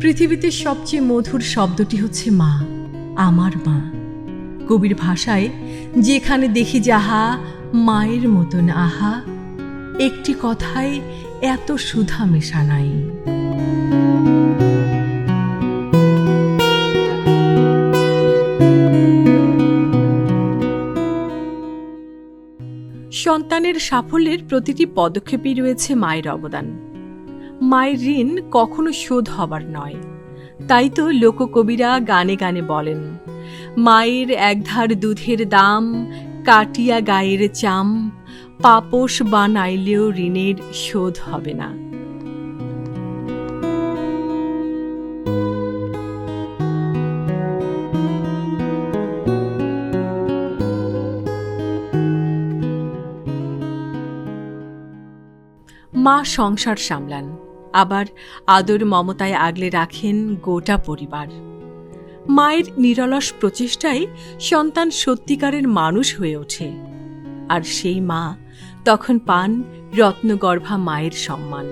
পৃথিবীতে সবচেয়ে মধুর শব্দটি হচ্ছে মা, আমার মা। কবির ভাষায়, যেখানে দেখি যাহা মায়ের মতন আহা, একটি কথায় এত সুধা মেশা নাই। সন্তানের সাফল্যের প্রতিটি পদক্ষেপেই রয়েছে মায়ের অবদান। মায়ের ঋণ কখনো শোধ হবার নয়। তাই তো লোককবিরা গানে গানে বলেন, মায়ের একধার দুধের দাম, কাটিয়া গায়ের চাম পাপোষ বানাইলেও ঋণের শোধ হবে না। মা সংসার সামলান, আবার আদর মমতায় আগলে রাখেন গোটা পরিবার। মায়ের নিরলস প্রচেষ্টায় সন্তান সত্যিকারের মানুষ হয়ে ওঠে, আর সেই মা তখন পান রত্নগর্ভা মায়ের সম্মান।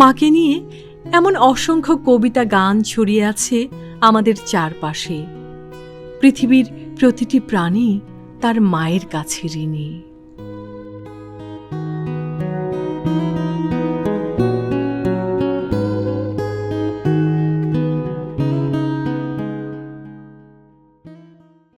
মাকে নিয়ে এমন অসংখ্য কবিতা গান ছড়িয়ে আছে আমাদের চারপাশে। পৃথিবীর প্রতিটি প্রাণী তার মায়ের কাছে ঋণী।